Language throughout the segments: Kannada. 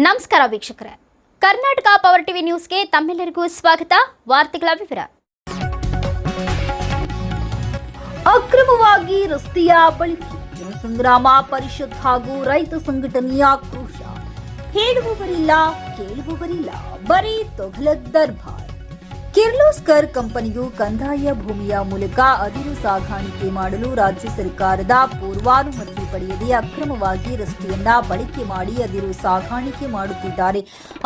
ನಮಸ್ಕಾರ ವೀಕ್ಷಕರೇ. ಕರ್ನಾಟಕ ಪವರ್ ಟಿವಿ ನ್ಯೂಸ್ಗೆ ತಮ್ಮೆಲ್ಲರಿಗೂ ಸ್ವಾಗತ. ವಾರ್ತೆಗಳ ವಿವರ. ಅಕ್ರಮವಾಗಿ ರಸ್ತೆಯ ಬಳಿಕೆ ಜನಸಂಗ್ರಾಮ ಪರಿಷತ್ ಹಾಗೂ ರೈತ ಸಂಘಟನೆಯ ಆಕ್ರೋಶ. ಹೇಳುವವರಿಲ್ಲ, ಕೇಳುವವರಿಲ್ಲ. ಬರೀ ತೊಗಲದ್ ದರ್ಬಾರ್. ಕಿರ್ಲೋಸ್ಕರ್ ಕಂಪನಿಯು ಕಂದಾಯ ಭೂಮಿಯ ಮೂಲಕ ಅದಿರು ಸಾಗಾಣಿಕೆ ಮಾಡಲು ರಾಜ್ಯ ಸರ್ಕಾರದ ಪೂರ್ವಾನುಮತಿ ಪಡೆಯದೆ ಅಕ್ರಮವಾಗಿ ರಸ್ತೆಯನ್ನ ಬಳಕೆ ಮಾಡಿ ಅದಿರು ಸಾಗಾಣಿಕೆ ಮಾಡುತ್ತಿದ್ದಾರೆ.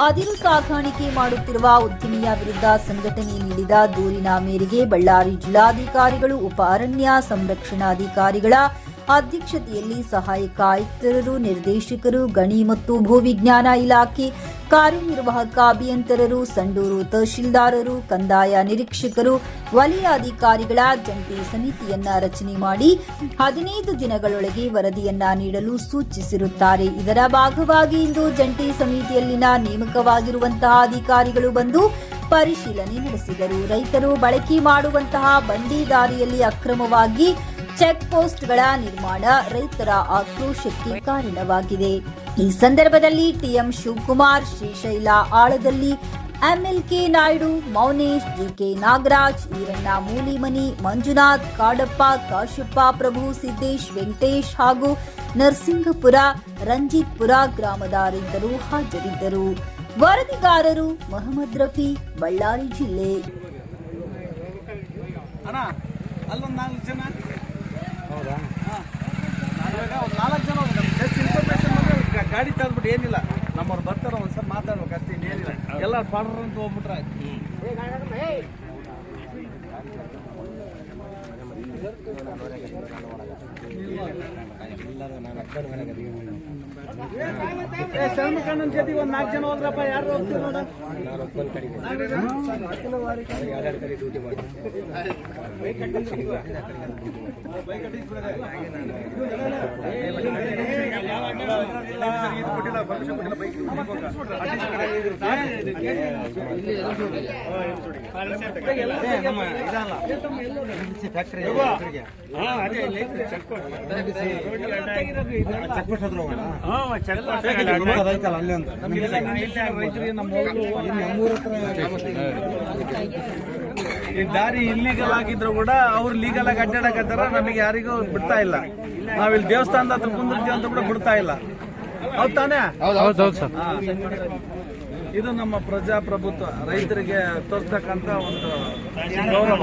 ಅದಿರು ಸಾಗಾಣಿಕೆ ಮಾಡುತ್ತಿರುವ ಉದ್ಯಮಿಯ ವಿರುದ್ಧ ಸಂಘಟನೆ ನೀಡಿದ ದೂರಿನ ಮೇರೆಗೆ ಬಳ್ಳಾರಿ ಜಿಲ್ಲಾಧಿಕಾರಿಗಳು ಉಪ ಅರಣ್ಯ ಸಂರಕ್ಷಣಾಧಿಕಾರಿಗಳ ಅಧ್ಯಕ್ಷತೆಯಲ್ಲಿ ಸಹಾಯಕ ಆಯುಕ್ತರರು, ನಿರ್ದೇಶಕರು, ಗಣಿ ಮತ್ತು ಭೂವಿಜ್ಞಾನ ಇಲಾಖೆ, ಕಾರ್ಯನಿರ್ವಾಹಕ ಅಭಿಯಂತರರು, ಸಂಡೂರು ತಹಶೀಲ್ದಾರರು, ಕಂದಾಯ ನಿರೀಕ್ಷಕರು, ವಲಯ ಅಧಿಕಾರಿಗಳ ಜಂಟಿ ಸಮಿತಿಯನ್ನ ರಚನೆ ಮಾಡಿ ಹದಿನೈದು ದಿನಗಳೊಳಗೆ ವರದಿಯನ್ನ ನೀಡಲು ಸೂಚಿಸಿರುತ್ತಾರೆ. ಇದರ ಭಾಗವಾಗಿ ಇಂದು ಜಂಟಿ ಸಮಿತಿಯಲ್ಲಿನ ನೇಮಕವಾಗಿರುವಂತಹ ಅಧಿಕಾರಿಗಳು ಬಂದು ಪರಿಶೀಲನೆ ನಡೆಸಿದರು. ರೈತರು ಬಳಕೆ ಮಾಡುವಂತಹ ಬಂಡಿದಾರಿಯಲ್ಲಿ ಅಕ್ರಮವಾಗಿ ಚೆಕ್ ಪೋಸ್ಟ್ಗಳ ನಿರ್ಮಾಣ ರೈತರ ಆಕ್ರೋಶಕ್ಕೆ ಕಾರಣವಾಗಿದೆ. ಈ ಸಂದರ್ಭದಲ್ಲಿ ಟಿಎಂ ಶಿವಕುಮಾರ್ ಶ್ರೀಶೈಲ ಆಳದಲ್ಲಿ ಎಂಎಲ್ಕೆ ನಾಯ್ಡು, ಮೌನೇಶ್ ಜಿಕೆ ನಾಗರಾಜ್, ಈರಣ್ಣ ಮೂಲಿಮನಿ, ಮಂಜುನಾಥ್, ಕಾಡಪ್ಪ ಕಾಶಪ್ಪ ಪ್ರಭು, ಸಿದ್ದೇಶ್, ವೆಂಕಟೇಶ್ ಹಾಗೂ ನರಸಿಂಗಪುರ, ರಂಜಿತ್ಪುರ ಗ್ರಾಮದ ರೈತರು ಹಾಜರಿದ್ದರು. ವರದಿಗಾರರು ಮೊಹಮ್ಮದ್ ರಫಿ, ಬಳ್ಳಾರಿ ಜಿಲ್ಲೆ ಅಣ್ಣ ಅಲ್ಲೊಂದು ನಾಲ್ಕು ಜನ ಹೌದಾ? ಇವಾಗ ಒಂದು ನಾಲ್ಕು ಜನ ಜಸ್ಟ್ ಇನ್ಫಾರ್ಮೇಶನ್ ಬಂದ್ರೆ ಗಾಡಿ ತೆಗೆದ್ಬಿಟ್ಟು ಏನಿಲ್ಲ. ನಮ್ಮವ್ರು ಬರ್ತಾರ ಒಂದ್ಸಲ ಮಾತಾಡ್ಬೇಕು. ಅಷ್ಟೇ ಏನಿಲ್ಲ ಎಲ್ಲ ಪಾಡ್ರ ಅಂತ ಹೋಗ್ಬಿಟ್ರೆ ಏ ಶರ್ಮಕಣ್ಣನ ಜೊತೆಗೆ ಒಂದು ನಾಲ್ಕು ಜನ ಹೋದ್ರಪ್ಪ ಯಾರು ಹೋಗ್ತೀವಿ ನೋಡ ರೈತರಿಗೆ ನಮ್ಮ ಈ ದಾರಿ ಇಲ್ಲಿಗಲ್ ಆಗಿದ್ರು ಕೂಡ ಅವ್ರು ಲೀಗಲ್ ಆಗಿ ಅಡ್ಡಾಡಕತ್ತಾರ ನಮಗೆ ಯಾರಿಗೂ ಬಿಡ್ತಾ ಇಲ್ಲ ನಾವಿಲ್ಲಿ ದೇವಸ್ಥಾನದ ಹತ್ರ ಕುಂದಿರ್ತೀವಿ ಅಂತ ಕೂಡ ಬಿಡ್ತಾ ಇಲ್ಲ ಹೌದ್ ತಾನೇ ಹಾ. ಇದು ನಮ್ಮ ಪ್ರಜಾಪ್ರಭುತ್ವ ರೈತರಿಗೆ ತೋರ್ತಕ್ಕಂತ ಒಂದು ಗೌರವ.